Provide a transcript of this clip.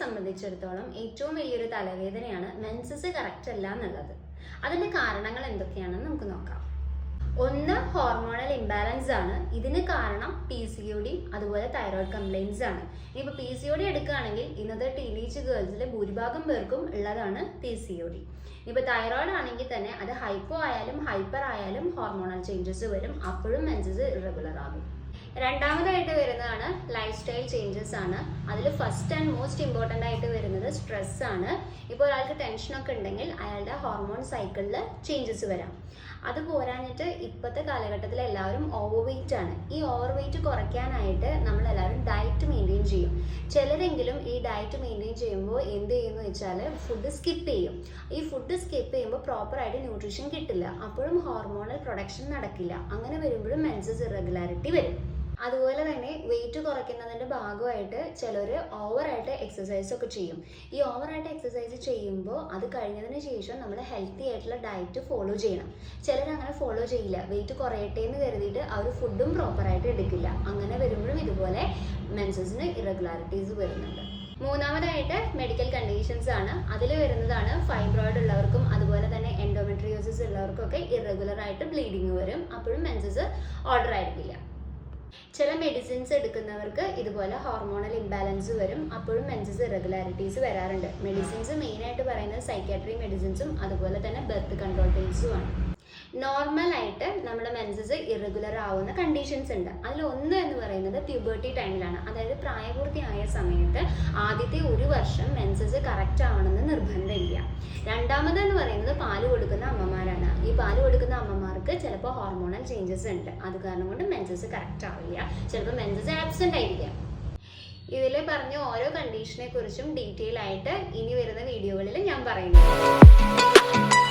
സംബന്ധിച്ചിടത്തോളം ഏറ്റവും വലിയൊരു തലവേദനയാണ് മെൻസസ് കറക്റ്റ് അല്ല എന്നുള്ളത്. അതിന്റെ കാരണങ്ങൾ എന്തൊക്കെയാണെന്ന് നമുക്ക് നോക്കാം. ഒന്ന് ഹോർമോണൽ ഇംബാലൻസ് ആണ്. ഇതിന് കാരണം പി സി ഒ ഡി അതുപോലെ തൈറോയ്ഡ് കംപ്ലൈൻസ് ആണ്. ഇനിയിപ്പോൾ പി സി ഒ ഡി എടുക്കുകയാണെങ്കിൽ ഇന്നത്തെ ടീനേജ് ഗേൾസിലെ ഭൂരിഭാഗം പേർക്കും ഉള്ളതാണ് പി സി ഒ ഡി ഇനിയിപ്പോൾ തൈറോയ്ഡ് ആണെങ്കിൽ തന്നെ അത് ഹൈപ്പോ ആയാലും ഹൈപ്പർ ആയാലും ഹോർമോണൽ ചേഞ്ചസ് വരും. അപ്പോഴും മെൻസസ് ഇറഗുലർ ആകും. രണ്ടാമതായിട്ട് വരുന്നതാണ് ലൈഫ് സ്റ്റൈൽ ചേഞ്ചസ് ആണ്. അതിൽ ഫസ്റ്റ് ആൻഡ് മോസ്റ്റ് ഇമ്പോർട്ടന്റ് ആയിട്ട് വരുന്നത് സ്ട്രെസ് ആണ്. ഇപ്പോൾ ഒരാൾക്ക് ടെൻഷനൊക്കെ ഉണ്ടെങ്കിൽ അയാളുടെ ഹോർമോൺ സൈക്കിളിൽ ചേഞ്ചസ് വരാം. അത് പോരാഞ്ഞിട്ട് ഇപ്പോഴത്തെ കാലഘട്ടത്തിൽ എല്ലാവരും ഓവർ വെയിറ്റ് ആണ്. ഈ ഓവർ വെയിറ്റ് കുറയ്ക്കാനായിട്ട് നമ്മൾ എല്ലാവരും ഡയറ്റ് മെയിന്റെയിൻ ചെയ്യും. ചിലരെങ്കിലും ഈ ഡയറ്റ് മെയിന്റെയിൻ ചെയ്യുമ്പോൾ എന്ത് ചെയ്യുമെന്ന് വെച്ചാൽ ഫുഡ് സ്കിപ്പ് ചെയ്യും. ഈ ഫുഡ് സ്കിപ്പ് ചെയ്യുമ്പോൾ പ്രോപ്പറായിട്ട് ന്യൂട്രീഷൻ കിട്ടില്ല. അപ്പോഴും ഹോർമോണൽ പ്രൊഡക്ഷൻ നടക്കില്ല. അങ്ങനെ വരുമ്പോഴും മെൻസസ് ഇറഗുലാരിറ്റി വരും. അതുപോലെ തന്നെ വെയിറ്റ് കുറയ്ക്കുന്നതിന്റെ ഭാഗമായിട്ട് ചിലർ ഓവറായിട്ട് എക്സസൈസ് ഒക്കെ ചെയ്യും. ഈ ഓവറായിട്ട് എക്സസൈസ് ചെയ്യുമ്പോൾ അത് കഴിഞ്ഞതിന് ശേഷം നമ്മൾ ഹെൽത്തി ആയിട്ടുള്ള ഡയറ്റ് ഫോളോ ചെയ്യണം. ചിലർ അങ്ങനെ ഫോളോ ചെയ്യില്ല. വെയിറ്റ് കുറയട്ടെ എന്ന് കരുതിയിട്ട് അവർ ഫുഡും പ്രോപ്പറായിട്ട് എടുക്കില്ല. അങ്ങനെ വരുമ്പോഴും ഇതുപോലെ മെൻസസിന് ഇറഗുലാരിറ്റീസ് വരുന്നുണ്ട്. മൂന്നാമതായിട്ട് മെഡിക്കൽ കണ്ടീഷൻസ് ആണ്. അതിൽ വരുന്നതാണ് ഫൈബ്രോയിഡ് ഉള്ളവർക്കും അതുപോലെ തന്നെ എൻഡോമെട്രിയോസിസ് ഉള്ളവർക്കൊക്കെ ഇറഗുലർ ആയിട്ട് ബ്ലീഡിങ് വരും. അപ്പോഴും മെൻസസ് ഓർഡർ ആയിരിക്കില്ല. ചില മെഡിസിൻസ് എടുക്കുന്നവർക്ക് ഇതുപോലെ ഹോർമോണൽ ഇംബാലൻസ് വരും. അപ്പോഴും മെൻസസ് ഇറഗുലാരിറ്റീസ് വരാറുണ്ട്. മെഡിസിൻസ് മെയിനായിട്ട് പറയുന്നത് സൈക്കാട്രി മെഡിസിൻസും അതുപോലെ തന്നെ ബർത്ത് കൺട്രോൾ നോർമൽ ആയിട്ട് നമ്മുടെ മെൻസസ് ഇറഗുലർ ആവുന്ന കണ്ടീഷൻസ് ഉണ്ട്. അതിൽ ഒന്ന് എന്ന് പറയുന്നത് പ്യൂബർട്ടി ടൈമിലാണ് അതായത് പ്രായപൂർത്തിയായ സമയത്ത് ആദ്യത്തെ ഒരു വർഷം മെൻസസ് കറക്റ്റ് ആവണമെന്ന് നിർബന്ധമില്ല രണ്ടാമത് എന്ന് പറയുന്നത് പാൽ കൊടുക്കുന്ന അമ്മമാരാണ്. ഈ പാൽ കൊടുക്കുന്ന അമ്മമാർക്ക് ചിലപ്പോൾ ഹോർമോണൽ ചേഞ്ചസ് ഉണ്ട്. അത് കാരണം കൊണ്ട് മെൻസസ് കറക്റ്റ് ആവില്ല. ചിലപ്പോൾ മെൻസസ് ആബ്സെന്റ് ആയിരിക്കാം. ഇതിൽ പറഞ്ഞ ഓരോ കണ്ടീഷനെ കുറിച്ചും ഡീറ്റെയിൽ ആയിട്ട് ഇനി വരുന്ന വീഡിയോകളിൽ ഞാൻ പറയുന്നുണ്ട്